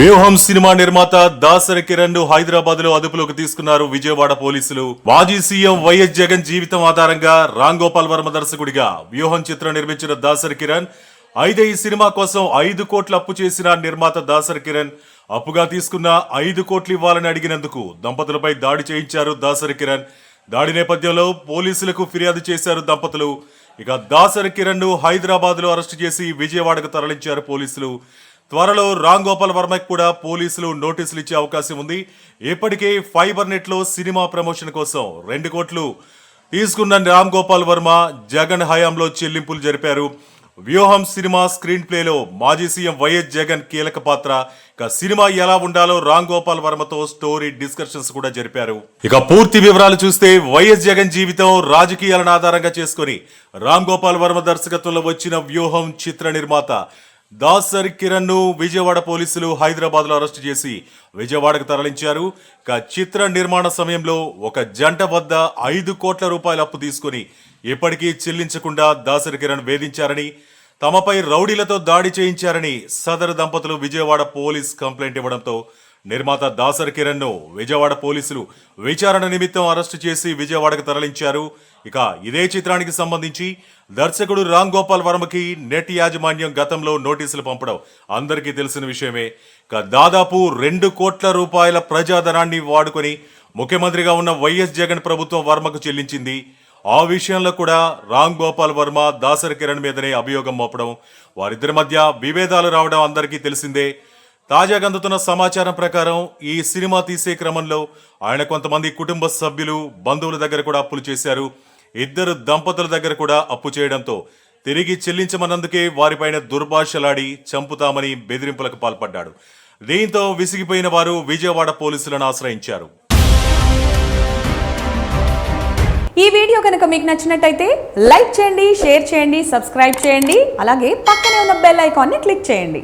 వ్యూహం సినిమా నిర్మాత దాసరి కిరణ్ను హైదరాబాద్లో అదుపులోకి తీసుకున్నారు విజయవాడ పోలీసులు. మాజీ సీఎం వైఎస్ జగన్ జీవితం ఆధారంగా రామ్ గోపాల్ వర్మ దర్శకుడిగా వ్యూహం చిత్రం నిర్మించిన దాసరి కిరణ్ అయితే ఈ సినిమా కోసం ఐదు కోట్లు అప్పు చేసిన నిర్మాత దాసరి కిరణ్ అప్పుగా తీసుకున్న ఐదు కోట్లు ఇవ్వాలని అడిగినందుకు దంపతులపై దాడి చేయించారు దాసరి కిరణ్. దాడి నేపథ్యంలో పోలీసులకు ఫిర్యాదు చేశారు దంపతులు. ఇక దాసరి కిరణ్ను హైదరాబాద్లో అరెస్టు చేసి విజయవాడకు తరలించారు పోలీసులు. త్వరలో రామ్ గోపాల్ వర్మకి కూడా పోలీసులు నోటీసులు ఇచ్చే అవకాశం ఉంది. ఇప్పటికే ఫైబర్ నెట్లో సినిమా ప్రమోషన్ కోసం రెండు కోట్లు తీసుకున్న రామ్ గోపాల్ వర్మ జగన్ హయాంలో చెల్లింపులు జరిపారు. వ్యూహం సినిమా స్క్రీన్ ప్లేలో మాజీ సీఎం వైఎస్ జగన్ కీలక పాత్ర. ఇక సినిమా ఎలా ఉండాలో రామ్ గోపాల్ వర్మతో స్టోరీ డిస్కషన్స్ కూడా జరిపారు. ఇక పూర్తి వివరాలు చూస్తే వైఎస్ జగన్ జీవితం రాజకీయాలను ఆధారంగా చేసుకొని రామ్ గోపాల్ వర్మ దర్శకత్వంలో వచ్చిన వ్యూహం చిత్ర నిర్మాత దాసర్ కిరణ్ను విజయవాడ పోలీసులు హైదరాబాద్లో అరెస్టు చేసి విజయవాడకు తరలించారు. ఇక చిత్ర నిర్మాణ సమయంలో ఒక జంట వద్ద ఐదు కోట్ల రూపాయల అప్పు తీసుకుని ఇప్పటికీ చెల్లించకుండా దాసరి కిరణ్ వేధించారని తమపై రౌడీలతో దాడి చేయించారని సదరు దంపతులు విజయవాడ పోలీస్ కంప్లైంట్ ఇవ్వడంతో నిర్మాత దాసరి కిరణ్ను విజయవాడ పోలీసులు విచారణ నిమిత్తం అరెస్టు చేసి విజయవాడకు తరలించారు. ఇక ఇదే చిత్రానికి సంబంధించి దర్శకుడు రామ్ గోపాల్ వర్మకి నెట్ యాజమాన్యం గతంలో నోటీసులు పంపడం అందరికీ తెలిసిన విషయమే. ఇక దాదాపు రెండు కోట్ల రూపాయల ప్రజాధనాన్ని వాడుకొని ముఖ్యమంత్రిగా ఉన్న వైఎస్ జగన్ ప్రభుత్వం వర్మకు చెల్లించింది. ఆ విషయంలో కూడా రామ్ గోపాల్ వర్మ దాసరి కిరణ్ మీదనే అభియోగం మోపడం. వారిద్దరి మధ్య విభేదాలు రావడం అందరికీ తెలిసిందే. తాజాగా అందుతున్న సమాచారం ప్రకారం ఈ సినిమా తీసే క్రమంలో ఆయన కొంతమంది కుటుంబ సభ్యులు బంధువుల దగ్గర కూడా అప్పులు చేశారు. ఇద్దరు దంపతుల దగ్గర కూడా అప్పు చేయడంతో తిరిగి చెల్లించమన్నందుకే వారిపైన దుర్భాషలాడి చంపుతామని బెదిరింపులకు పాల్పడ్డాడు. దీంతో విసిగిపోయిన వారు విజయవాడ పోలీసులను ఆశ్రయించారు. ఈ వీడియో కనుక మీకు నచ్చినట్టయితే లైక్ చేయండి షేర్ చేయండి సబ్స్క్రైబ్ చేయండి అలాగే పక్కనే ఉన్న బెల్ ఐకాన్ని క్లిక్ చేయండి.